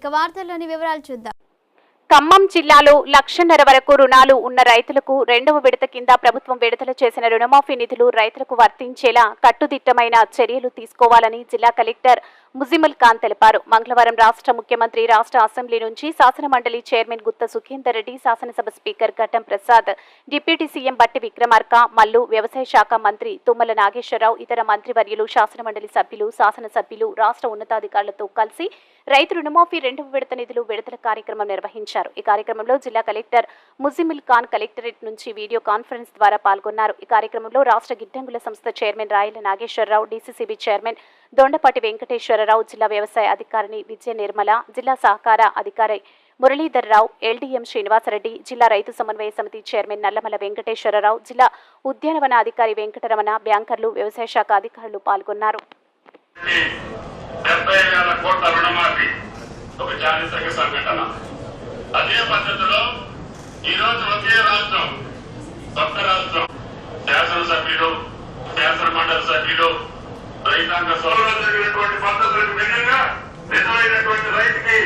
ఇక వార్తల్లోని వివరాలు చూద్దాం. ఖమ్మం జిల్లాలో లక్షన్నర వరకు రుణాలు ఉన్న రైతులకు రెండవ విడత కింద ప్రభుత్వం విడుదల చేసిన రుణమాఫీ నిధులు రైతులకు వర్తించేలా కట్టుదిట్టమైన చర్యలు తీసుకోవాలని జిల్లా కలెక్టర్ ముజిముల్ ఖాన్ తెలిపారు. మంగళవారం రాష్ట్ర ముఖ్యమంత్రి రాష్ట్ర అసెంబ్లీ నుంచి శాసనమండలి చైర్మన్ గుత్త సుఖేందర్ రెడ్డి శాసనసభ స్పీకర్ ఘట్టం ప్రసాద్ డిప్యూటీ సీఎం బట్టి విక్రమార్క మల్లు వ్యవసాయ శాఖ మంత్రి తుమ్మల నాగేశ్వరరావు ఇతర మంత్రివర్యులు శాసనమండలి సభ్యులు శాసనసభ్యులు రాష్ట్ర ఉన్నతాధికారులతో కలిసి రైతు రుణమాఫీ రెండవ విడత నిధులు విడుదల కార్యక్రమం నిర్వహించారు. ఈ కార్యక్రమంలో జిల్లా కలెక్టర్ ముజిమిల్ ఖాన్ కలెక్టరేట్ నుంచి వీడియో కాన్ఫరెన్స్ ద్వారా పాల్గొన్నారు. ఈ కార్యక్రమంలో రాష్ట్ర గిడ్డంగుల సంస్థ chairman Rayala Nageswararao DCCB chairman Dondapati Venkateswararao జిల్లా వ్యవసాయ అధికారిని విజయ నిర్మల జిల్లా సహకార అధికారి మురళీధరరావు ఎల్డీఎం శ్రీనివాసరెడ్డి జిల్లా రైతు సమన్వయ సమితి చైర్మన్ నల్లమల వెంకటేశ్వరరావు జిల్లా ఉద్యానవన అధికారి వెంకటరమణ బ్యాంకర్లు వ్యవసాయ శాఖ అధికారులు పాల్గొన్నారు. అదే పద్ధతిలో ఒకే రాష్ట్రం కొత్త రాష్ట్రం. శాసనసభ్యులు శాసన మండలి సభ్యులు రైతాంగ నిజమైనటువంటి రైతుకి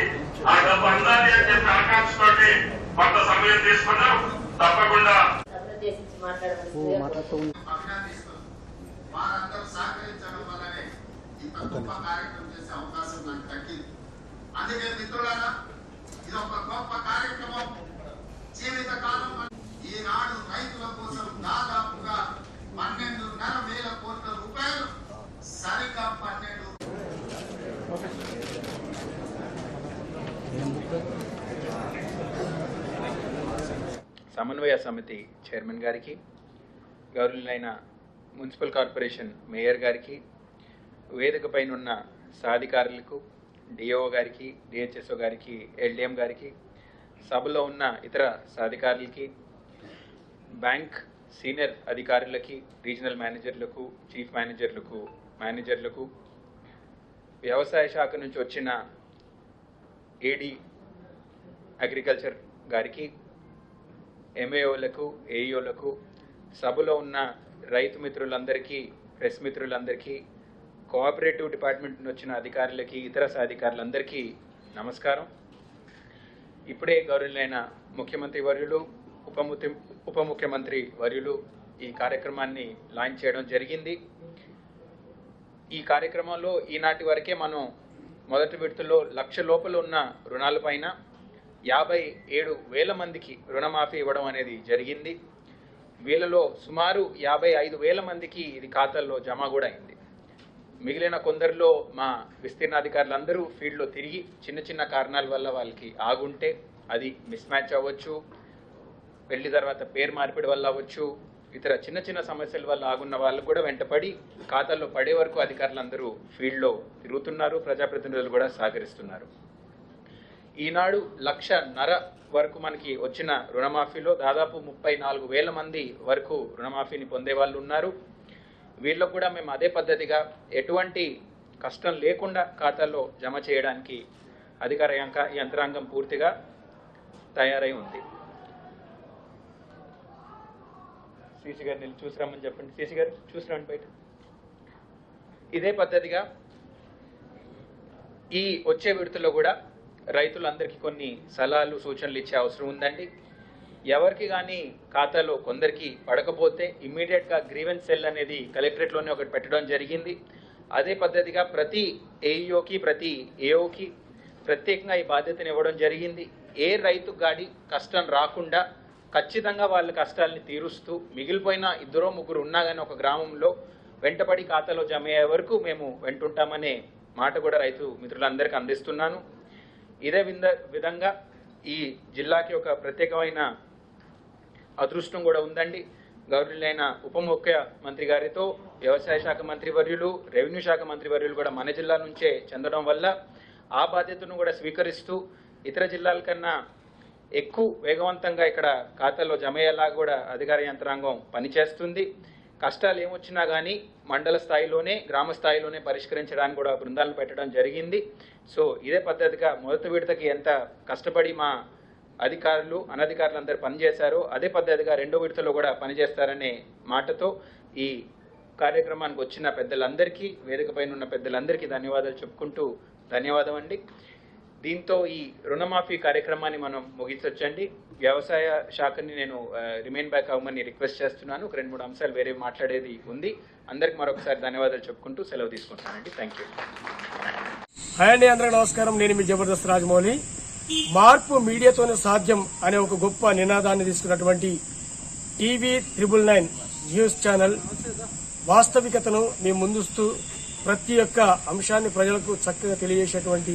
ఆ డబ్బు అందాలి అని చెప్పి ఆకాంక్షతోటి కొంత సమయం తీసుకున్నాం తప్పకుండా ఉద్దేశించి మాట్లాడవలసిందిగా అభినందిస్తూ వారందరూ సహకరించడం వల్లనే ఇంత గొప్ప కార్యక్రమం చేసే అవకాశం నాకు దక్కింది అందుకే మిత్రులారా ఇది ఒక గొప్ప కార్యక్రమం సమన్వయ సమితి చైర్మన్ గారికి గౌరవులైన మున్సిపల్ కార్పొరేషన్ మేయర్ గారికి వేదిక పైన ఉన్న సాధికారులకు డిఓ గారికి డిహెచ్ఎస్ఓ గారికి ఎల్డిఎం గారికి సభలో ఉన్న ఇతర సాధికారులకి బ్యాంక్ సీనియర్ అధికారులకి రీజనల్ మేనేజర్లకు చీఫ్ మేనేజర్లకు మేనేజర్లకు వ్యవసాయ శాఖ నుంచి వచ్చిన ఏడి అగ్రికల్చర్ గారికి ఎంఏఓలకు ఏఈఓలకు సభలో ఉన్న రైతు మిత్రులందరికీ ప్రెస్ మిత్రులందరికీ కోఆపరేటివ్ డిపార్ట్మెంట్ వచ్చిన అధికారులకి ఇతర అధికారులందరికీ నమస్కారం. ఇప్పుడే గౌరవులైన ముఖ్యమంత్రి వర్యులు ఉప ఉప ముఖ్యమంత్రి వర్యులు ఈ కార్యక్రమాన్ని లాంచ్ చేయడం జరిగింది. ఈ కార్యక్రమంలో ఈనాటి వరకే మనం మొదటి విడతలో లక్ష లోపల ఉన్న రుణాలపైన యాభై ఏడు వేల మందికి రుణమాఫీ ఇవ్వడం అనేది జరిగింది. వీళ్ళలో సుమారు యాభై ఐదు వేల మందికి ఇది ఖాతాల్లో జమ కూడా అయింది. మిగిలిన కొందరిలో మా విస్తీర్ణాధికారులందరూ ఫీల్డ్లో తిరిగి చిన్న చిన్న కారణాల వల్ల వాళ్ళకి ఆగుంటే అది మిస్ మ్యాచ్ అవ్వచ్చు. పెళ్ళి తర్వాత పేరు మార్పిడి వల్ల అవ్వచ్చు. ఇతర చిన్న చిన్న సమస్యల వల్ల ఆగున్న వాళ్ళు కూడా వెంటపడి ఖాతాల్లో పడే వరకు అధికారులందరూ ఫీల్డ్లో తిరుగుతున్నారు. ప్రజాప్రతినిధులు కూడా సహకరిస్తున్నారు. ఈనాడు లక్ష నర వరకు మనకి వచ్చిన రుణమాఫీలో దాదాపు ముప్పై నాలుగు వేల మంది వరకు రుణమాఫీని పొందే వాళ్ళు ఉన్నారు. వీళ్ళకు కూడా మేము అదే పద్ధతిగా ఎటువంటి కష్టం లేకుండా ఖాతాల్లో జమ చేయడానికి అధికార యంత్రాంగం పూర్తిగా తయారై ఉంది. సీసీ గారిని వెళ్ళి చెప్పండి. సీసీ గారు చూసిరామని బయట. ఇదే పద్ధతిగా ఈ వచ్చే విడతలో కూడా రైతులందరికీ కొన్ని సలహాలు సూచనలు ఇచ్చే అవసరం ఉందండి. ఎవరికి కానీ ఖాతాలో కొందరికి పడకపోతే ఇమ్మీడియట్గా గ్రీవెన్స్ సెల్ అనేది కలెక్టరేట్లోనే ఒకటి పెట్టడం జరిగింది. అదే పద్ధతిగా ప్రతి ఏఈఓకి ప్రతి ఏఓకి ప్రత్యేకంగా ఈ బాధ్యతను ఇవ్వడం జరిగింది. ఏ రైతు గాడి కష్టం రాకుండా ఖచ్చితంగా వాళ్ళ కష్టాలని తీరుస్తూ మిగిలిపోయిన ఇద్దరో ముగ్గురు ఉన్నా కానీ ఒక గ్రామంలో వెంటపడి ఖాతాలో జమ అయ్యే వరకు మేము వెంటుంటామనే మాట కూడా రైతు మిత్రులందరికీ అందిస్తున్నాను. ఇదే వింద విధంగా ఈ జిల్లాకి ఒక ప్రత్యేకమైన అదృష్టం కూడా ఉందండి. గౌరవులైన ఉప ముఖ్యమంత్రి గారితో వ్యవసాయ శాఖ మంత్రి వర్యులు రెవెన్యూ శాఖ మంత్రి వర్యులు కూడా మన జిల్లా నుంచే చెందడం వల్ల ఆ బాధ్యతను కూడా స్వీకరిస్తూ ఇతర జిల్లాల కన్నా ఎక్కువ వేగవంతంగా ఇక్కడ ఖాతాలో జమ అయ్యేలా కూడా అధికార యంత్రాంగం పనిచేస్తుంది. కష్టాలు ఏమొచ్చినా కానీ మండల స్థాయిలోనే గ్రామ స్థాయిలోనే పరిష్కరించడానికి కూడా బృందాలను పెట్టడం జరిగింది. సో ఇదే పద్ధతిగా మొదటి విడతకి ఎంత కష్టపడి మా అధికారులు అనధికారులు అందరూ పనిచేశారో అదే పద్ధతిగా రెండో విడతలో కూడా పనిచేస్తారనే మాటతో ఈ కార్యక్రమానికి వచ్చిన పెద్దలందరికీ వేదిక పైన ఉన్న పెద్దలందరికీ ధన్యవాదాలు చెప్పుకుంటూ ధన్యవాదం అండి. దీంతో ఈ రుణమాఫీ కార్యక్రమాన్ని మనం ముగించవచ్చండి వ్యవసాయ శాఖని నేను రిమైన్ బ్యాక్ అవ్వమని రిక్వెస్ట్ చేస్తున్నాను. ఒక రెండు మూడు అంశాలు వేరే మాట్లాడేది ఉంది. అందరికి మరొకసారి ధన్యవాదాలు చెప్పుకుంటూ సెలవు తీసుకుంటానండి థ్యాంక్ యూ హాయ్ అండి అందరికి నమస్కారం. నేను మీ జబర్దస్త్ రాజమౌళి. మార్పు మీడియాతోనే సాధ్యం అనే ఒక గొప్ప నినాదాన్ని తీసుకున్నటువంటి TV triple nine news channel వాస్తవికతను మీ ముందుస్తూ ప్రతి ఒక్క అంశాన్ని ప్రజలకు చక్కగా తెలియజేసేటువంటి